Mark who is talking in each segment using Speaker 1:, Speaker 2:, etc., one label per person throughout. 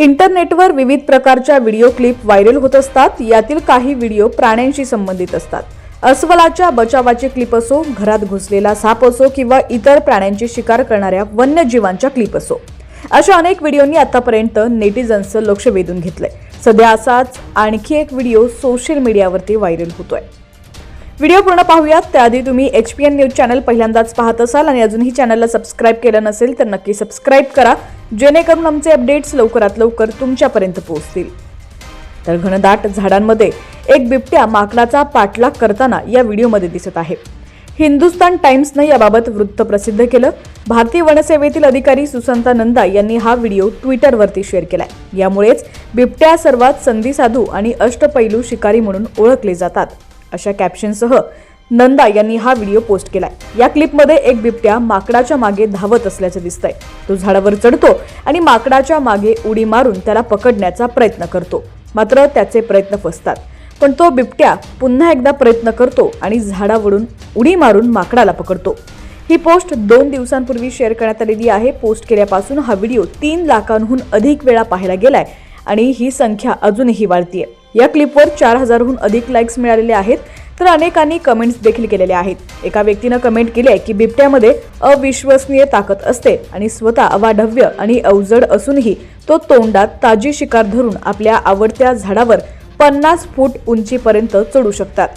Speaker 1: इंटरनेटवर विविध प्रकारच्या व्हिडिओ क्लिप व्हायरल होत असतात. यातील काही व्हिडिओ प्राण्यांशी संबंधित असतात. अस्वलाच्या बचावाची क्लिप असो घरात घुसलेला साप असो किंवा इतर प्राण्यांची शिकार करणाऱ्या वन्यजीवांच्या क्लिप असो. अशा अनेक व्हिडिओंनी आतापर्यंत नेटिझन्सचं लक्ष वेधून घेतलंय. सध्या असाच आणखी एक व्हिडिओ सोशल मीडियावरती व्हायरल होतोय. व्हिडिओ पूर्ण पाहूयात. त्याआधी तुम्ही H P N news channel पहिल्यांदाच पाहत असाल आणि अजूनही चॅनलला सबस्क्राईब केलं नसेल तर नक्की सबस्क्राईब करा. जेणेकरून आमचे अपडेट्स लवकरात लवकर तुमच्यापर्यंत पोहोचतील. तर घनदाट झाडांमध्ये एक बिबट्या माकडाचा पाठलाग करताना या व्हिडिओमध्ये दिसत आहे. हिंदुस्तान टाइम्सनं याबाबत वृत्त प्रसिद्ध केलं. भारतीय वनसेवेतील अधिकारी सुसंता नंदा यांनी हा व्हिडिओ ट्विटरवरती शेअर केलाय. यामुळेच बिबट्या सर्वात संधीसाधू आणि अष्टपैलू शिकारी म्हणून ओळखले जातात. अशा कॅप्शनसह नंदा यांनी हा व्हिडिओ पोस्ट केलाय. या क्लिपमध्ये एक बिबट्या माकडाच्या मागे धावत असल्याचं दिसतंय. तो झाडावर चढतो आणि माकडाच्या मागे उडी मारून त्याला पकडण्याचा प्रयत्न करतो. मात्र त्याचे प्रयत्न फसतात. पण तो बिबट्या पुन्हा एकदा प्रयत्न करतो आणि झाडावरून उडी मारून माकडाला पकडतो. ही पोस्ट दोन दिवसांपूर्वी शेअर करण्यात आलेली आहे. पोस्ट केल्यापासून हा व्हिडिओ तीन लाखांहून अधिक वेळा पाहायला गेलाय आणि ही संख्या अजूनही वाढतीये. या क्लिपवर चार हजारहून अधिक लाईक्स मिळालेले आहेत. तर अनेकांनी कमेंट्स देखील केलेले आहेत. एका व्यक्तीनं कमेंट केली आहे की बिबट्यामध्ये अविश्वसनीय ताकद असते आणि स्वतः अवाढव्य आणि अवजड असूनही तो तोंडात ताजी शिकार धरून आपल्या आवडत्या झाडावर पन्नास फूट उंचीपर्यंत चढू शकतात.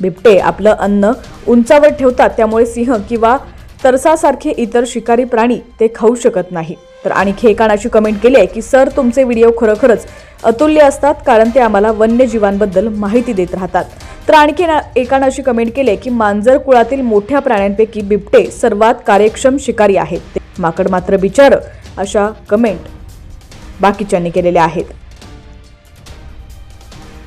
Speaker 1: बिबटे आपलं अन्न उंचावर ठेवतात त्यामुळे सिंह किंवा तरसासारखे इतर शिकारी प्राणी ते खाऊ शकत नाही. तर आणखी एकानं अशी कमेंट केली आहे की सर तुमचे व्हिडिओ खरोखरच अतुल्य असतात कारण ते आम्हाला वन्यजीवांबद्दल माहिती देत राहतात. तर आणखी एकानं अशी कमेंट केली की मांजर कुळातील मोठ्या प्राण्यांपैकी बिबटे सर्वात कार्यक्षम शिकारी आहेत. माकड मात्र बिचार अशा कमेंट बाकीच्यांनी केलेल्या आहेत.